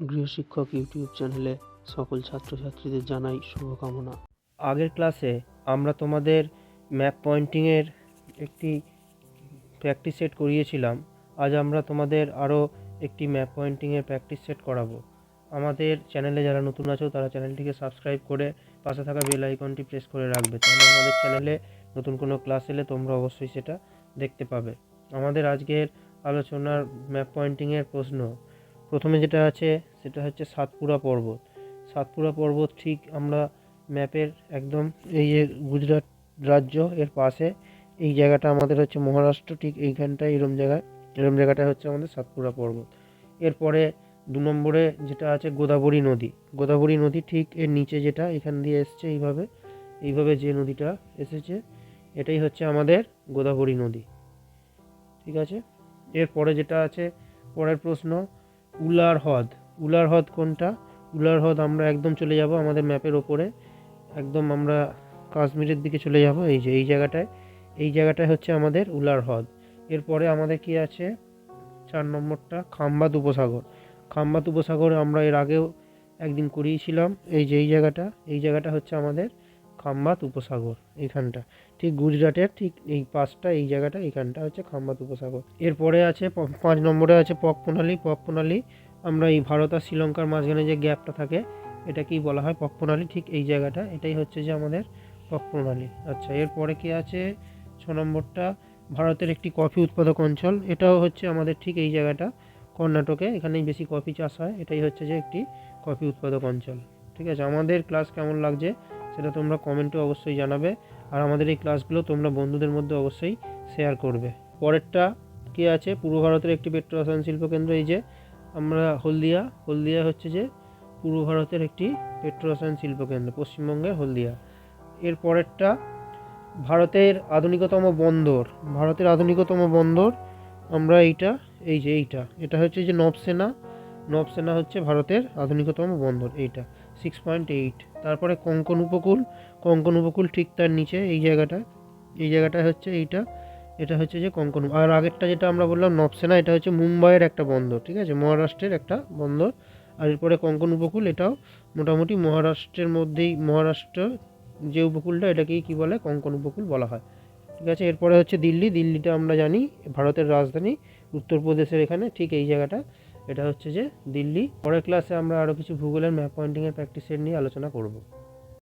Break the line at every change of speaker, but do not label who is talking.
গৃহশিক্ষক YouTube চ্যানেলে সকল ছাত্রছাত্রীদের জানাই শুভকামনা।
আগের ক্লাসে আমরা তোমাদের ম্যাপ পয়েন্টিংয়ের একটি প্র্যাকটিস সেট করিয়েছিলাম। আজ আমরা তোমাদের আরও একটি ম্যাপ পয়েন্টিংয়ের প্র্যাকটিস সেট করাবো। আমাদের চ্যানেলে যারা নতুন আছো, তারা চ্যানেলটিকে সাবস্ক্রাইব করে পাশে থাকা বেল আইকনটি প্রেস করে রাখবে। তাহলে আমাদের চ্যানেলে নতুন কোনো ক্লাস এলে তোমরা অবশ্যই সেটা দেখতে পাবে। আমাদের আজকের আলোচনার ম্যাপ পয়েন্টিংয়ের প্রশ্ন প্রথমে যেটা আছে, সেটা হচ্ছে সাতপুরা পর্বত। সাতপুরা পর্বত ঠিক আমরা ম্যাপের একদম এই যে গুজরাট রাজ্য এর পাশে, এই জায়গাটা আমাদের হচ্ছে মহারাষ্ট্র, ঠিক এইখানটায় এরম জায়গায়, এরম জায়গাটা হচ্ছে আমাদের সাতপুরা পর্বত। এরপরে দু নম্বরে যেটা আছে গোদাবরী নদী। গোদাবরী নদী ঠিক এর নিচে যেটা, এখান দিয়ে এসছে এইভাবে এইভাবে যে নদীটা এসেছে, এটাই হচ্ছে আমাদের গোদাবরী নদী। ঠিক আছে? এরপরে যেটা আছে, পরের প্রশ্ন উলার হ্রদ। উলার হ্রদ কোনটা? উলার হ্রদ আমরা একদম চলে যাব আমাদের ম্যাপের ওপরে। একদম আমরা কাশ্মীরের দিকে চলে যাব এই যে, এই জায়গাটায়। এই জায়গাটায় হচ্ছে আমাদের উলার হ্রদ। এরপরে আমাদের কি আছে? চার নম্বরটা খাম্বাত উপসাগর। খাম্বাত উপসাগর আমরা এর আগেও একদিন করিয়েছিলাম। এই যে, এই জায়গাটা এই জায়গাটা হচ্ছে আমাদের খাম্বাত উপসাগর এইখানটা ঠিক গুজরাটের ঠিক এই পাশটা, এই জায়গাটা এইখানটা হচ্ছে খাম্বাত উপসাগর। এরপরে আছে পাঁচ নম্বরে আছে পক প্রণালী। পক প্রণালী, আমরা এই ভারত আর শ্রীলঙ্কার মাঝখানে যে গ্যাপটা থাকে, এটাকেই বলা হয় পক প্রণালী। ঠিক এই জায়গাটা, এটাই হচ্ছে যে আমাদের পক প্রণালী। আচ্ছা এরপরে কি আছে? ছ নম্বরটা, ভারতের একটি কফি উৎপাদক অঞ্চল। এটাও হচ্ছে আমাদের ঠিক এই জায়গাটা, কর্ণাটকে। এখানেই বেশি কফি চাষ হয়। এটাই হচ্ছে যে একটি কফি উৎপাদক অঞ্চল। ঠিক আছে, আমাদের ক্লাস কেমন লাগছে? সেটা তোমরা কমেন্টে অবশ্যই জানাবে আর আমাদের এই ক্লাসগুলো তোমরা বন্ধুদের মধ্যে অবশ্যই শেয়ার করবে। পরেরটা কি আছে? পূর্ব ভারতের একটি পেট্রো রসায়ন শিল্প কেন্দ্র, এই যে আমরা হলদিয়া হলদিয়া হচ্ছে যে পূর্ব ভারতের একটি পেট্রো রসায়ন শিল্প কেন্দ্র, পশ্চিমবঙ্গের হলদিয়া। এর পরেরটা, ভারতের আধুনিকতম বন্দর, ভারতের আধুনিকতম বন্দর, আমরা এইটা, এই যে এইটা, এটা হচ্ছে যে নবসেনা নবসেনা হচ্ছে ভারতের আধুনিকতম বন্দর, এইটা। সিক্স পয়েন্ট এইট তারপরে কঙ্কন উপকূল কঙ্কন উপকূল ঠিক তার নিচে, এই জায়গাটা এই জায়গাটা হচ্ছে এইটা, এটা হচ্ছে যে কঙ্কন আর আগেরটা যেটা আমরা বললাম নবসেনা, এটা হচ্ছে মুম্বাইয়ের একটা বন্দর, ঠিক আছে, মহারাষ্ট্রের একটা বন্দর, আর এরপরে কঙ্কন উপকূল, এটাও মোটামুটি মহারাষ্ট্রের মধ্যেই, মহারাষ্ট্র যে উপকূলটা, এটাকেই কী বলে, কঙ্কন উপকূল বলা হয়, ঠিক আছে, এরপরে হচ্ছে দিল্লি, দিল্লিটা আমরা জানি, ভারতের রাজধানী, উত্তরপ্রদেশের এখানে, ঠিক এই জায়গাটা এটা হচ্ছে যে দিল্লি। পরের ক্লাসে আমরা আরও কিছু ভূগোলের ম্যাপ পয়েন্টিংয়ের প্র্যাকটিসের নিয়ে আলোচনা করব।